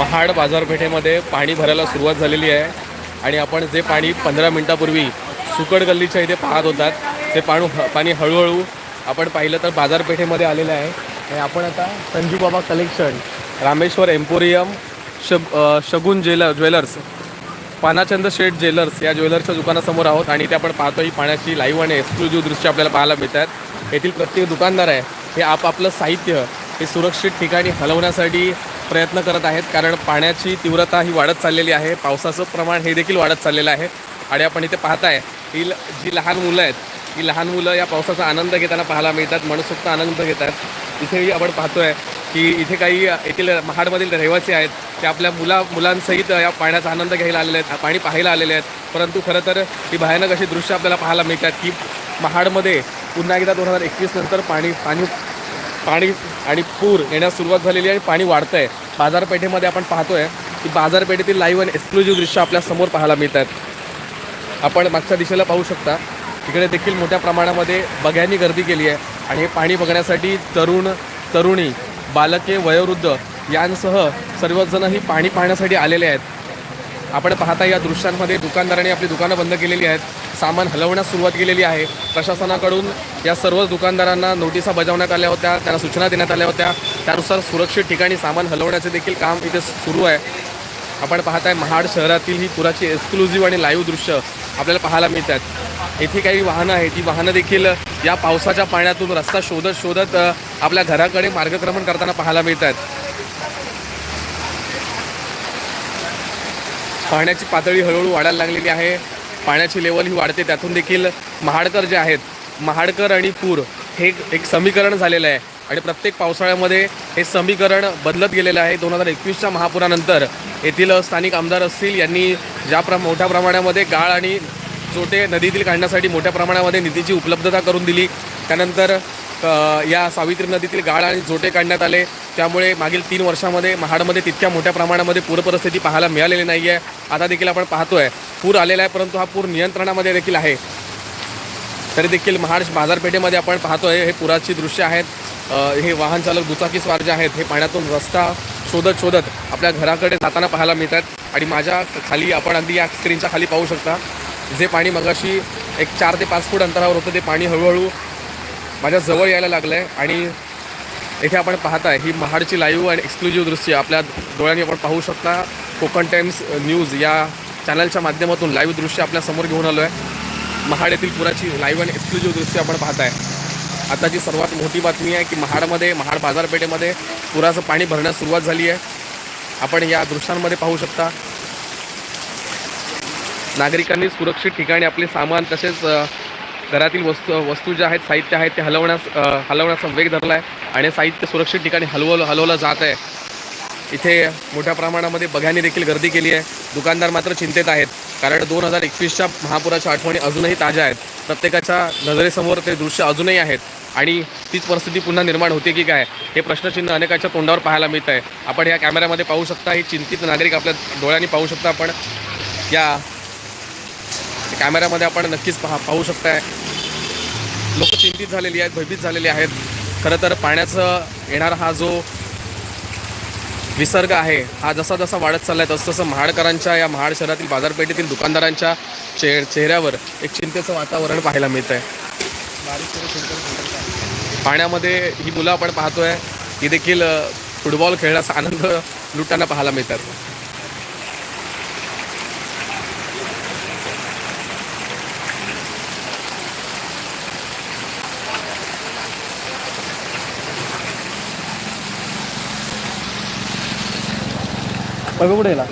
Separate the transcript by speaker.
Speaker 1: महाड बाजारपेठेमध्ये पाणी भरायला सुरुवात झालेली आहे. आणि आपण जे पाणी पंधरा मिनिटापूर्वी सुकड गल्लीच्या इथे पाहत होतात ते पाणू पाणी हळूहळू आपण पाहिलं तर बाजारपेठेमध्ये आलेलं आहे. आणि आपण आता संजू बाबा कलेक्शन रामेश्वर एम्पोरियम शब Shagun jeweller jewellers Panachand Sheth jewellers या ज्वेलर्सच्या दुकानासमोर आहोत. आणि इथे आपण पाहतो ही पाण्याची लाईव्ह आणि एक्सक्लुझिव्ह दृश्य आपल्याला पाहायला मिळतात. येथील प्रत्येक दुकानदार आहे हे आपापलं साहित्य हे सुरक्षित ठिकाणी हलवण्यासाठी प्रयत्न करत आहेत कारण पाण्याची तीव्रता ही वाढत चाललेली आहे. पावसाचं प्रमाण हे देखील वाढत चाललेलं आहे. आणि आपण इथे पाहताय ही ल- जी लहान मुलं आहेत ही लहान मुलं या पावसाचा आनंद घेताना पाहायला मिळतात मनसोक्त आनंद घेतात. इथेही आपण पाहतोय की इथे काही येथील महाडमधील रहिवासी आहेत ते आपल्या मुला मुलांसहित या पाण्याचा आनंद घ्यायला आलेले आहेत पाणी पाहायला आलेले आहेत. परंतु खरं तर ही भयानक अशी दृश्य आपल्याला पाहायला मिळतात की महाडमध्ये पुन्हा एकदा दोन हजार एकवीस नंतर पाणी पाणी पाणी आणि पूर येण्यास सुरुवात झालेली आहे आणि पाणी वाढतं आहे बाजारपेठेमध्ये आपण पाहतोय की बाजारपेठेतील लाईव्ह आणि एक्सक्लुझिव्ह दृश्य आपल्यासमोर पाहायला आहेत आपण मागच्या दिशेला पाहू शकता तिकडे देखील मोठ्या प्रमाणामध्ये बघ्यांनी गर्दी केली आहे. आणि हे पाणी बघण्यासाठी तरुण तरुणी बालके वयोवृद्ध यांसह सर्वजण ही पाणी पाहण्यासाठी आलेले आहेत. आपण पाहता या दृश्यांमध्ये दुकानदारांनी आपली दुकानं बंद केलेली आहेत. सामान हलवण्यास सुरुवात केलेली आहे. प्रशासनाकडून या सर्व दुकानदारांना नोटिसा बजावण्यात आल्या होत्या त्यांना सूचना देण्यात आल्या होत्या. त्यानुसार सुरक्षित ठिकाणी सामान हलवण्याचे देखील काम इथे सुरू आहे. आपण पाहताय महाड शहरातील ही पुराची एक्सक्लुझिव्ह आणि लाईव्ह दृश्य आपल्याला पाहायला मिळत आहेत येथे काही वाहनं आहेत. ती वाहनं देखील या पावसाच्या पाण्यातून रस्ता शोधत शोधत आपल्या घराकडे मार्गक्रमण करताना पाहायला मिळत आहेत पाण्याची पातळी हळूहळू वाढायला लागलेली आहे. पाण्याची लेवल ही वाढते त्यातून देखील महाडकर जे आहेत महाडकर आणि पूर हे एक- समीकरण झालेलं आहे. आणि प्रत्येक पावसाळ्यामध्ये हे समीकरण बदलत गेलेलं आहे. दोन हजार एकवीसच्या महापुरानंतर येथील स्थानिक आमदार असतील यांनी ज्या प्र मोठ्या प्रमाणामध्ये गाळ आणि जोटे नदीतील काढण्यासाठी मोठ्या प्रमाणामध्ये निधीची उपलब्धता करून दिली. त्यानंतर या सावित्री नदीतील गाळ आणि जोटे काढण्यात आले. त्यामुळे मागील तीन वर्षामध्ये महाडमध्ये तितक्या मोठ्या प्रमाणामध्ये पूरपरिस्थिती पाहायला मिळालेली नाही आहे आता देखील आपण पाहतोय. पूर आलेला आहे परंतु हा पूर नियंत्रणामध्ये देखील आहे. तरी देखील महाड बाजारपेठेमध्ये आपण पाहतोय हे पुराची दृश्य आहेत. हे वाहन चालक दुचाकी स्वार जे आहेत. हे पाण्यातून रस्ता शोधत शोधत आपल्या घराकडे जाताना पाहायला मिळतात. आणि माझ्या खाली आपण अगदी या स्क्रीनच्या खाली पाहू शकता. जे पाणी मगाशी एक चार ते पाच फूट अंतरावर होतं ते पाणी हळूहळू माझ्या जवळ यायला लागलं आहे आणि इथे आपण पाहताय ही महाडची लाईव्ह आणि एक्सक्लुझिव्ह दृश्य. आपल्या डोळ्यांनी आपण पाहू शकता कोकण टाइम्स न्यूज या चॅनलच्या माध्यमातून लाईव्ह दृश्य आपल्यासमोर घेऊन आलो आहे महाड येथील पुराची लाईव्ह आणि एक्सक्लुझिव्ह दृश्य आपण पाहताय. आताची सर्वात मोठी बातमी आहे की महाडमध्ये महाड बाजारपेठेमध्ये पुराचं पाणी भरण्यास सुरुवात झाली आहे. आपण या दृश्यांमध्ये पाहू शकता. नागरिकांनी सुरक्षित ठिकाणी आपले सामान तसेच घरातील वस्तू वस्तू ज्या आहेत साहित्य आहेत ते हलवण्यास हलवण्याचा वेग धरला आहे आणि साहित्य सुरक्षित ठिकाणी हलवलं हलवलं जात आहे. इथे मोठ्या प्रमाणामध्ये बघ्यांनी देखील गर्दी केली आहे. दुकानदार मात्र चिंतेत आहेत कारण दोन हजार एकवीसच्या महापुराच्या आठवणी अजूनही ताज्या आहेत. प्रत्येकाच्या नजरेसमोर ते दृश्य अजूनही आहेत आणि तीच परिस्थिती पुन्हा निर्माण होते की काय हे प्रश्नचिन्ह अनेकाच्या तोंडावर पाहायला मिळत आहे. आपण या कॅमेऱ्यामध्ये पाहू शकता ही चिंतित नागरिक आपल्या डोळ्यांनी पाहू शकता आपण. या कॅमेऱ्यामध्ये आपण नक्कीच पहा पाहू शकताय. लोक चिंतित झालेली आहेत भयभीत झालेली आहेत. खरं तर पाण्याचं येणारा हा जो विसर्ग आहे हा जसा जसा वाढत चालला आहे तसं तसं महाडकरांच्या या महाड शहरातील बाजारपेठेतील दुकानदारांच्या चे चेहऱ्यावर एक चिंतेचं वातावरण पाहायला मिळत आहे पाण्यामध्ये ही मुलं आपण पाहतोय ही देखील फुटबॉल खेळण्याचा आनंद लुटताना पाहायला मिळतात.
Speaker 2: बघ कुठे गेला